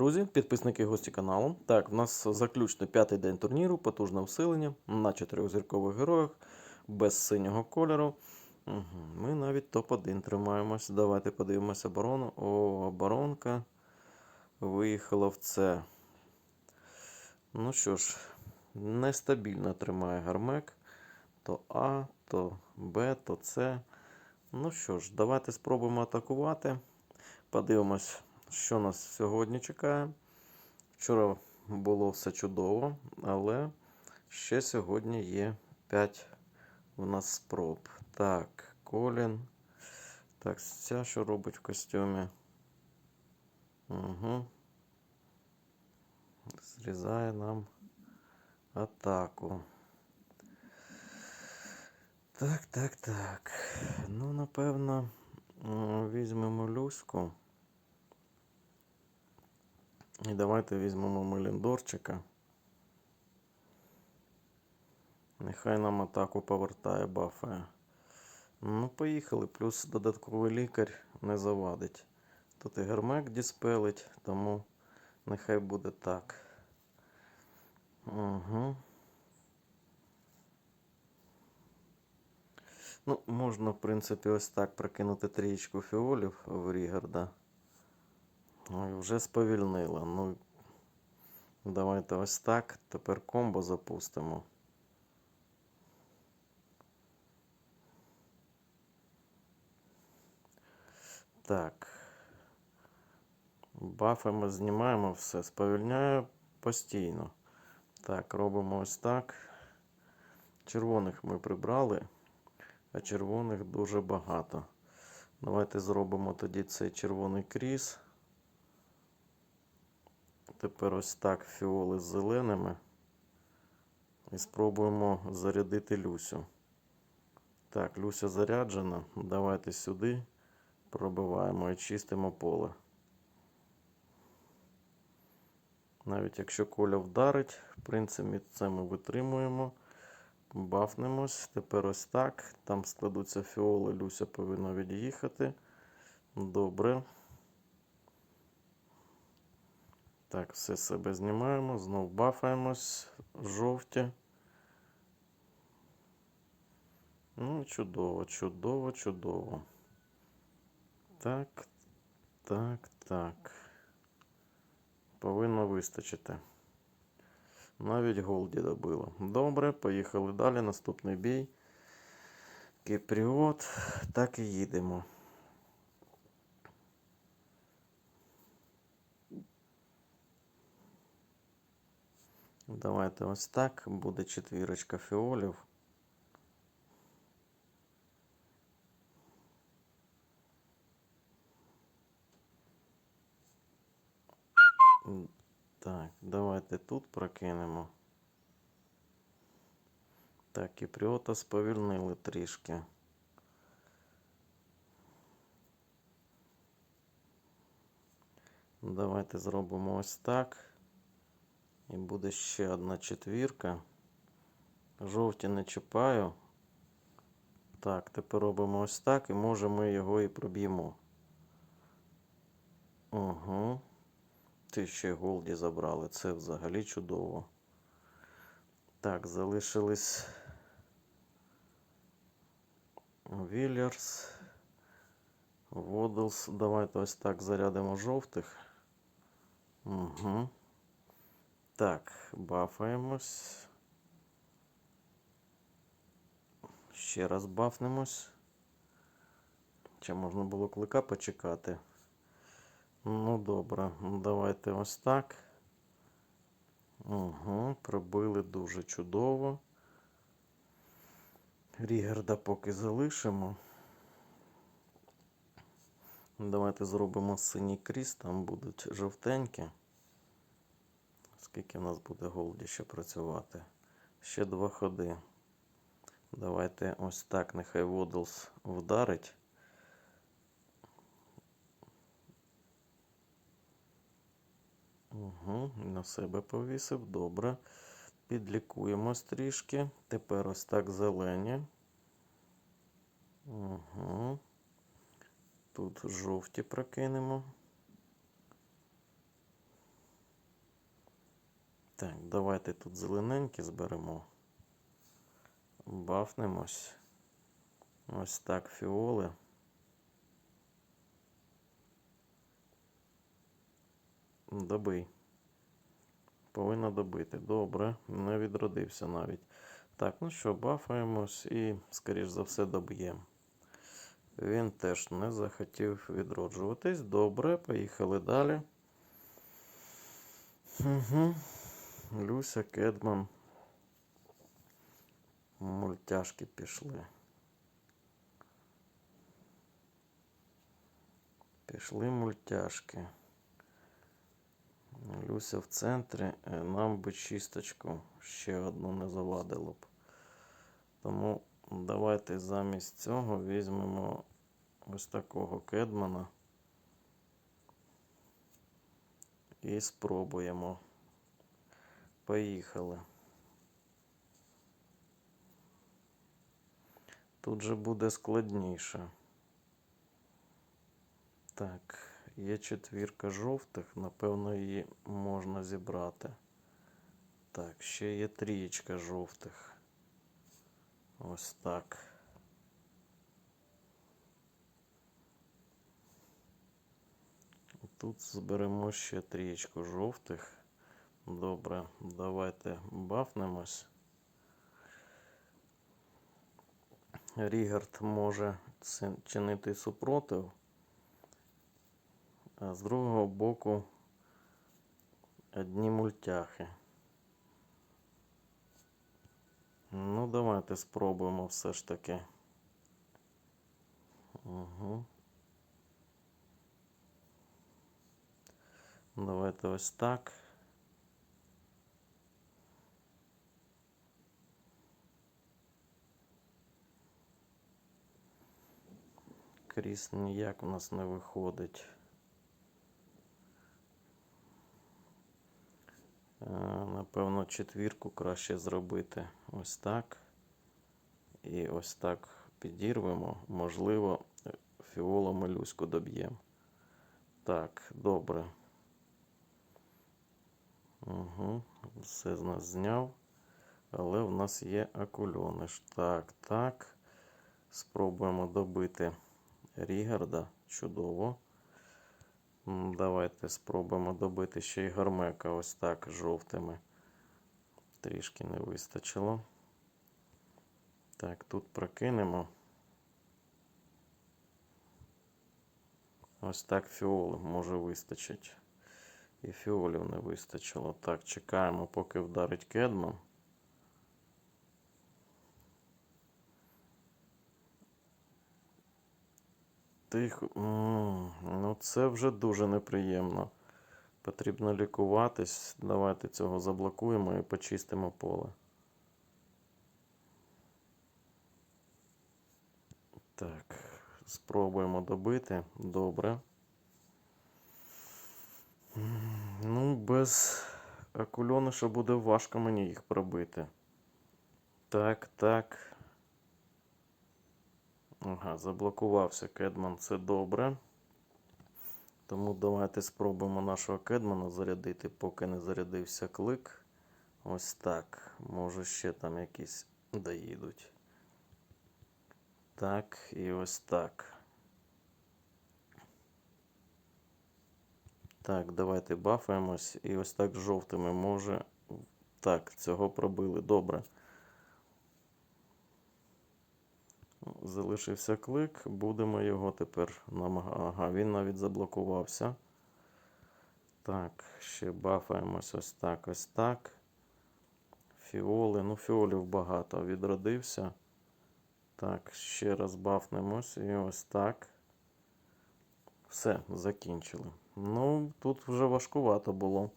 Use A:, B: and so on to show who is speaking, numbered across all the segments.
A: друзі, підписники і гості каналу. Так, в нас заключний п'ятий день турніру, потужне всилення на чотирьохзіркових героях без синього кольору. Ми навіть топ-1 тримаємось. Давайте подивимося оборону. О, оборонка виїхала в це. Ну що ж, нестабільно тримає гармек. То А, то Б, то С. Ну що ж, давайте спробуємо атакувати. Подивимось, що нас сьогодні чекає. Вчора було все чудово, але ще сьогодні є 5 у нас спроб. Так, Колін. Так, ця що робить в костюмі? Угу. Зрізає нам атаку. Так, так, так. Ну, напевно, візьмемо Люську. І давайте візьмемо Меліндорчика. Нехай нам атаку повертає бафає. Ну, поїхали. Плюс додатковий лікар не завадить. Тут і гермек діспелить, тому нехай буде так. Угу. Ну, можна, в принципі, ось так прокинути трієчку фіолів в Рігарда. Ну, і вже сповільнила. Ну, давайте ось так. Тепер комбо запустимо. Так. Бафи ми знімаємо все. Сповільняю постійно. Так, робимо ось так. Червоних ми прибрали, а червоних дуже багато. Давайте зробимо тоді цей червоний кріс. Тепер ось так фіоли з зеленими. І спробуємо зарядити Люсю. Так, Люся заряджена. Давайте сюди пробиваємо і чистимо поле. Навіть якщо коля вдарить, в принципі, це ми витримуємо. Бафнемось. Тепер ось так. Там складуться фіоли, Люся повинна від'їхати. Добре. Так, все себе знімаємо, знов бафаємось, жовті. Ну, чудово, чудово, чудово. Так, так, так. Повинно вистачити. Навіть голді добило. Добре, поїхали далі. Наступний бій. Кіпріот. Так і їдемо. Давайте ось так. Буде четвірочка фіолів. Так, давайте тут прокинемо. Так, Кіпріота сповільнили трішки. Давайте зробимо ось так. І буде ще одна четвірка. Жовті не чіпаю. Так, тепер робимо ось так і може ми його і проб'ємо. Угу. Ти ще голді забрали. Це взагалі чудово. Так, залишились Віллерс. Водлс. Давайте ось так зарядимо жовтих. Угу. Так, бафаємось. Ще раз бафнемось. Чи можна було клика почекати? Ну, добре, давайте ось так. Угу, пробили дуже чудово. Рігарда поки залишимо. Давайте зробимо синій кріс, там будуть жовтенькі. Скільки в нас буде голді ще працювати? Ще два ходи. Давайте ось так, нехай Водлс вдарить. Угу, на себе повісив. Добре. Підлікуємось трішки. Тепер ось так зелені. Угу. Тут жовті прокинемо. Так, давайте тут зелененькі зберемо. Бафнемось. Ось так фіоли. Добий. Повинна добити. Добре, не відродився навіть. Так, ну що, бафаємось і, скоріш за все, доб'ємо. Він теж не захотів відроджуватись. Добре, поїхали далі. Угу. Люся, Кедман. Мультяшки пішли. Пішли мультяшки. Люся в центрі. Е, Нам би чисточку ще одну не завадило б. Тому давайте замість цього візьмемо ось такого кедмана і спробуємо. Поїхали. Тут же буде складніше. Так, є четвірка жовтих, напевно, її можна зібрати. Так, ще є трієчка жовтих. Ось так. Тут зберемо ще трієчку жовтих. Добре, давайте бафнемось. Рігард може чинити супротив, а з другого боку одні мультяхи. Ну, давайте спробуємо все ж таки. Угу. Давайте ось так. Кріс ніяк у нас не виходить. Е, Напевно, четвірку краще зробити ось так. І ось так підірвемо. Можливо, е, фіолом і люську доб'ємо. Так, добре. Угу. Все з нас зняв. Але в нас є акульониш. Так, так. Спробуємо добити Рігарда. Чудово. Давайте спробуємо добити ще й гармека ось так жовтими. Трішки не вистачило. Так, тут прокинемо. Ось так фіоли може вистачить. І фіолів не вистачило. Так, чекаємо, поки вдарить Кедман. Тихо. М, Ну, це вже дуже неприємно. Потрібно лікуватись. Давайте цього заблокуємо і почистимо поле. Так, спробуємо добити. Добре. Ну, без акульониша буде важко мені їх пробити. Так, так. Ага, заблокувався Кедман, це добре. Тому давайте спробуємо нашого Кедмана зарядити, поки не зарядився клик. Ось так. Може ще там якісь доїдуть. Так, і ось так. Так, давайте бафаємось. І ось так жовтими може. Так, цього пробили. Добре. Залишився клик, будемо його тепер намагати. Ага, він навіть заблокувався. Так, ще бафаємось ось так, ось так. Фіоли, ну фіолів багато. Відродився. Так, ще раз бафнемось і ось так. Все, закінчили. Ну, тут вже важкувато було.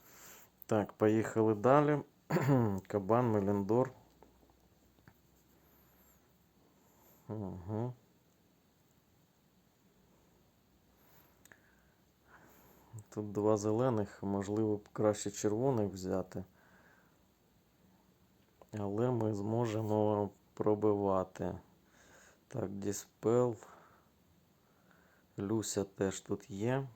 A: Так, поїхали далі. Кабан, Меліндор. Угу. Тут два зелених, можливо, б краще червоних взяти. Але ми зможемо пробивати. Так, Діспел. Люся теж тут є.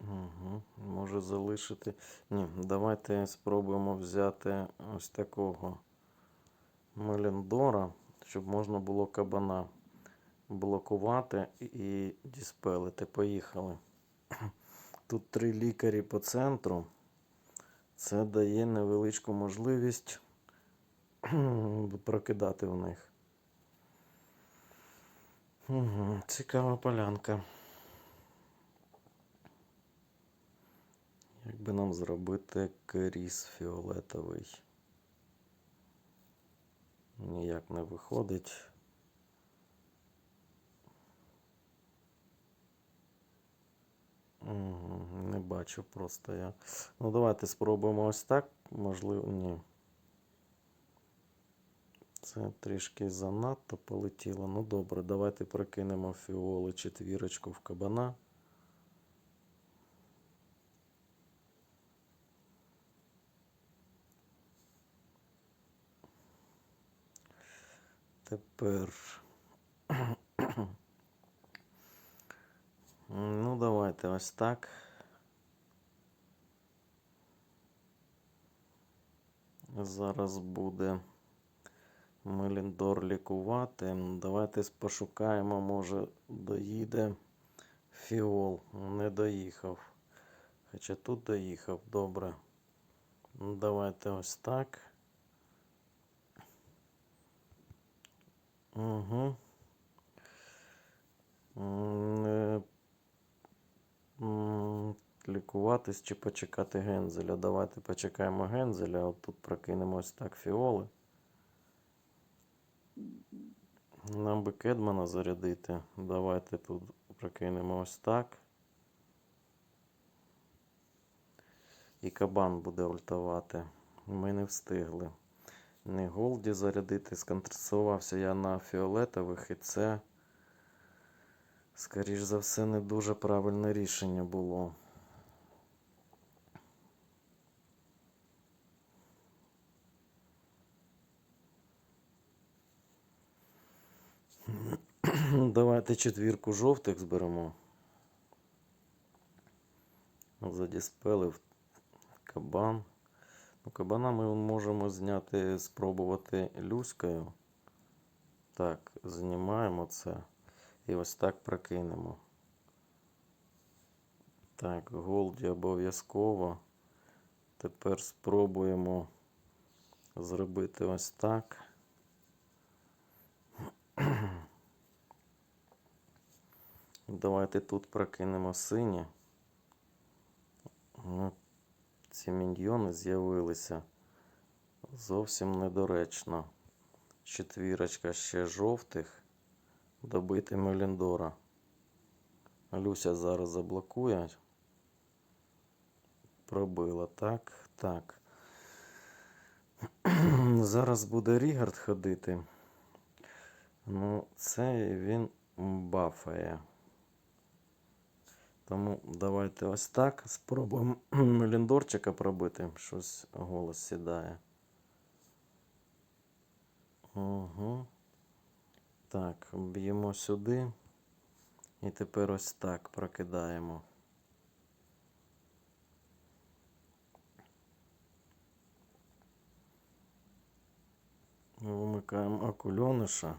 A: Угу. Може залишити. Ні, давайте спробуємо взяти ось такого Меліндора, щоб можна було кабана блокувати і діспелити. Поїхали. Тут три лікарі по центру. Це дає невеличку можливість прокидати в них. Угу. Цікава полянка. Як би нам зробити керіс фіолетовий? Ніяк не виходить. Не бачу просто я. Ну, давайте спробуємо ось так. Можливо, ні. Це трішки занадто полетіло. Ну добре, давайте прокинемо фіоли четвірочку в кабана. Тепер. Ну, давайте ось так. Зараз буде Меліндор лікувати. Давайте пошукаємо, може доїде фіол. Не доїхав. Хоча тут доїхав, добре. Давайте ось так. Угу. Лікуватись чи почекати Гензеля. Давайте почекаємо Гензеля, от тут прокинемо ось так фіоли. Нам би Кедмана зарядити. Давайте тут прокинемо ось так. І кабан буде ультувати. Ми не встигли. Не Голді зарядити. Сконцентрувався я на фіолетових, і це, скоріш за все, не дуже правильне рішення було. Давайте четвірку жовтих зберемо. Задіспелив кабан. Ну, кабана ми можемо зняти, спробувати люською. Так, знімаємо це. І ось так прокинемо. Так, голді обов'язково. Тепер спробуємо зробити ось так. Давайте тут прокинемо сині. Ці міньйони з'явилися зовсім недоречно. Четвірочка ще жовтих. Добити Меліндора. Люся зараз заблокує. Пробила. Так, так. Зараз буде Рігард ходити. Ну, це він бафає. Тому давайте ось так. Спробуємо Меліндорчика пробити. Щось голос сідає. Угу. Так, б'ємо сюди. І тепер ось так прокидаємо. Вимикаємо акульониша.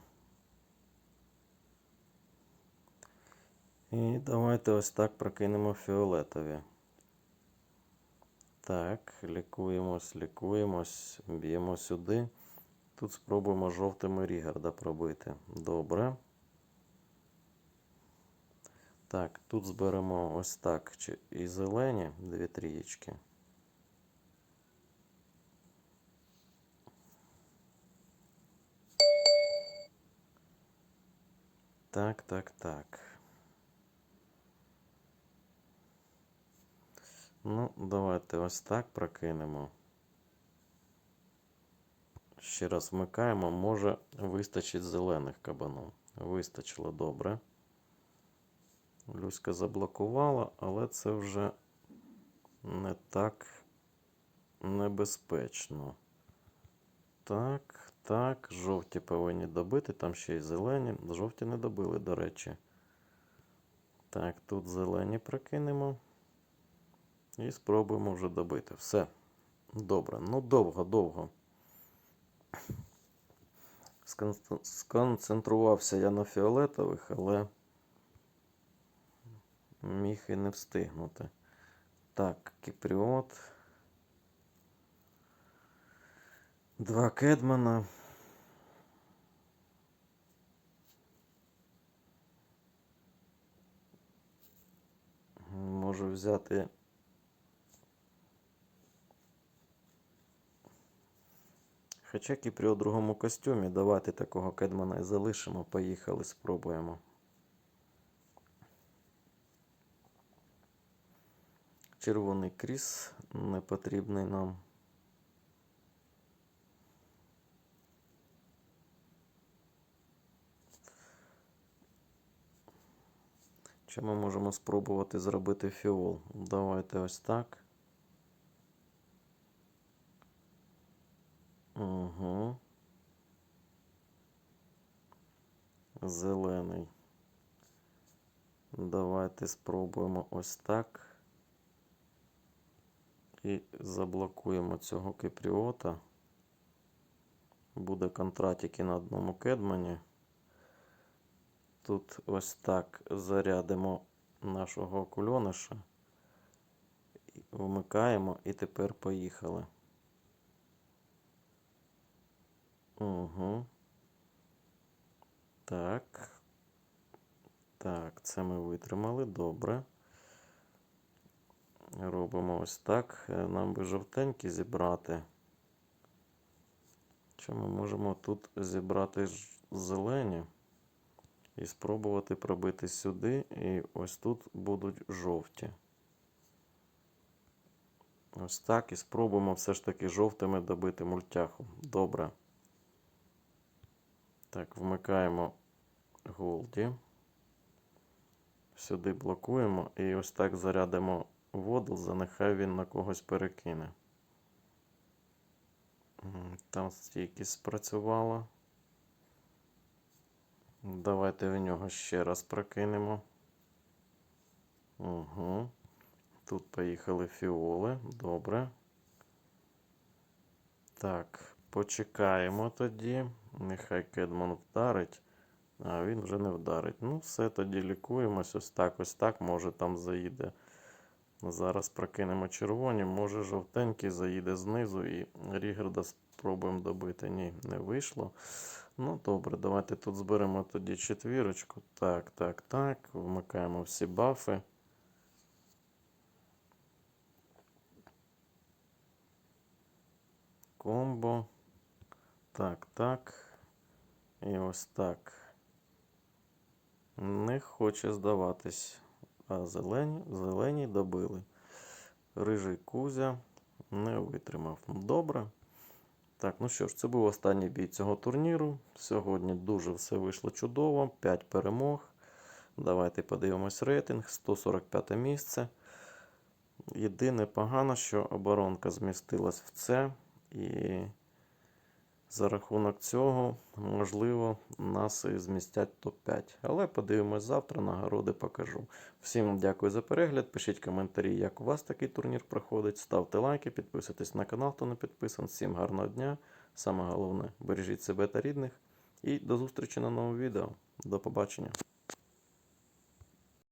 A: І давайте ось так прокинемо фіолетові. Так, лікуємось, лікуємось, б'ємо сюди. Тут спробуємо жовтими Рігарда пробити. Добре. Так, тут зберемо ось так. І зелені дві трієчки. Так, так, так. Ну, давайте ось так прокинемо. Ще раз вмикаємо, може вистачить зелених кабанов. Вистачило добре. Люська заблокувала, але це вже не так небезпечно. Так, так, жовті повинні добити, там ще й зелені. Жовті не добили, до речі. Так, тут зелені прокинемо. І спробуємо вже добити. Все. Добре. Ну, довго, довго. Сконцентрувався я на фіолетових, але міг і не встигнути. Так, Кіпріот. Два Кедмана. Можу взяти. Хоча Кіпрі у другому костюмі, давайте такого Кедмана і залишимо. Поїхали, спробуємо. Червоний кріс не потрібний нам. Чи ми можемо спробувати зробити фіол? Давайте ось так. Угу. Зелений. Давайте спробуємо ось так. І заблокуємо цього кипріота. Буде контратики на одному кедмані. Тут ось так зарядимо нашого окульониша. Вмикаємо і тепер поїхали. Угу. Так. Так, це ми витримали. Добре. Робимо ось так. Е, Нам би жовтенькі зібрати. Чи ми можемо тут зібрати зелені і спробувати пробити сюди, і ось тут будуть жовті. Ось так. І спробуємо все ж таки жовтими добити мультяху. Добре. Так, вмикаємо Голді. Сюди блокуємо і ось так зарядимо воду, нехай він на когось перекине. Там стійкість спрацювала. Давайте в нього ще раз прокинемо. Угу. Тут поїхали фіоли. Добре. Так, почекаємо тоді. Нехай Кедман вдарить. А він вже не вдарить. Ну, все, тоді лікуємось. Ось так, ось так. Може там заїде. Зараз прокинемо червоні, може жовтенький заїде знизу і Рігерда спробуємо добити. Ні, не вийшло. Ну, добре, давайте тут зберемо тоді четвірочку. Так, так, так. Вмикаємо всі бафи. Комбо. Так, так. І ось так. Не хоче здаватись. А зелені, зелені добили. Рижий Кузя не витримав. Добре. Так, ну що ж, це був останній бій цього турніру. Сьогодні дуже все вийшло чудово. 5 перемог. Давайте подивимось рейтинг. 145 місце. Єдине погано, що оборонка змістилась в це. І за рахунок цього, можливо, нас і змістять топ-5. Але подивимось завтра, нагороди покажу. Всім дякую за перегляд. Пишіть коментарі, як у вас такий турнір проходить. Ставте лайки, підписуйтесь на канал, хто не підписан. Всім гарного дня. Саме головне, бережіть себе та рідних. І до зустрічі на новому відео. До побачення.